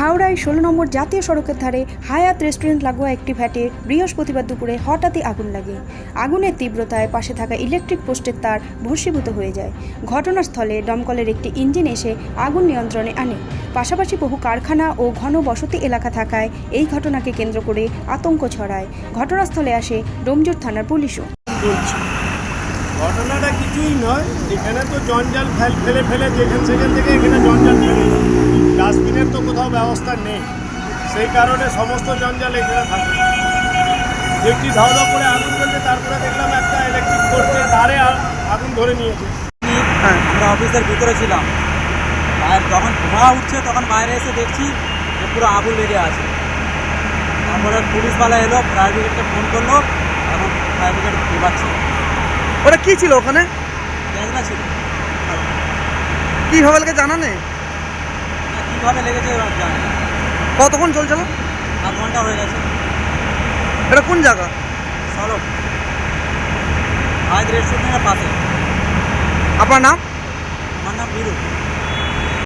হাওড়ায় ষোলো নম্বর জাতীয় সড়কের ধারে হায়াত রেস্টুরেন্ট লাগোয়া একটি ভ্যাটে বৃহস্পতিবার দুপুরে হঠাৎই আগুন লাগে। আগুনের তীব্রতায় পাশে থাকা ইলেকট্রিক পোস্টের তার ভস্মীভূত হয়ে যায়। ঘটনাস্থলে দমকলের একটি ইঞ্জিন এসে আগুন নিয়ন্ত্রণে আনে। পাশাপাশি বহু কারখানা ও ঘন বসতি এলাকা থাকায় এই ঘটনাকে কেন্দ্র করে আতঙ্ক ছড়ায়। ঘটনাস্থলে আসে ডোমজুর থানার পুলিশও। ঘটনাটা কিছুই নয়, এখানে তো জঞ্জাল ফেল, ফেলে যেখান সেখান থেকে এখানে জঞ্জাল ফেলে ডাস্টবিনের তো কোথাও ব্যবস্থা নেই। সেই কারণে সমস্ত জঞ্জাল এখানে থাকে। দেখছি ধাও ধাও করে আগুন জ্বলছে তারপরে দেখলাম একটা ইলেকট্রিক ধারে আ- আগুন ধরে নিয়েছে। আমরা অফিসের ভিতরে ছিলাম। আর যখন ধোঁয়া উঠছে তখন বাইরে এসে দেখছি যে পুরো আগুন লেগে আছে। তারপরে পুলিশওয়ালা এলো ফায়ার ব্রিগেডকে ফোন করল এখন ফায়ার ব্রিগেড এবাচ্ছে ওটা কী ছিল ওখানে? গ্যাসটা ছিল। কীভাবে হবে জানা নেই না কীভাবে লেগেছে এবার জানি না কতক্ষণ চলছিল আধ ঘন্টা হয়ে গেছে এটা কোন জায়গা সড়ক আজ রেস্টুরেন্টের পাশে আপনার নাম আমার নাম বিরু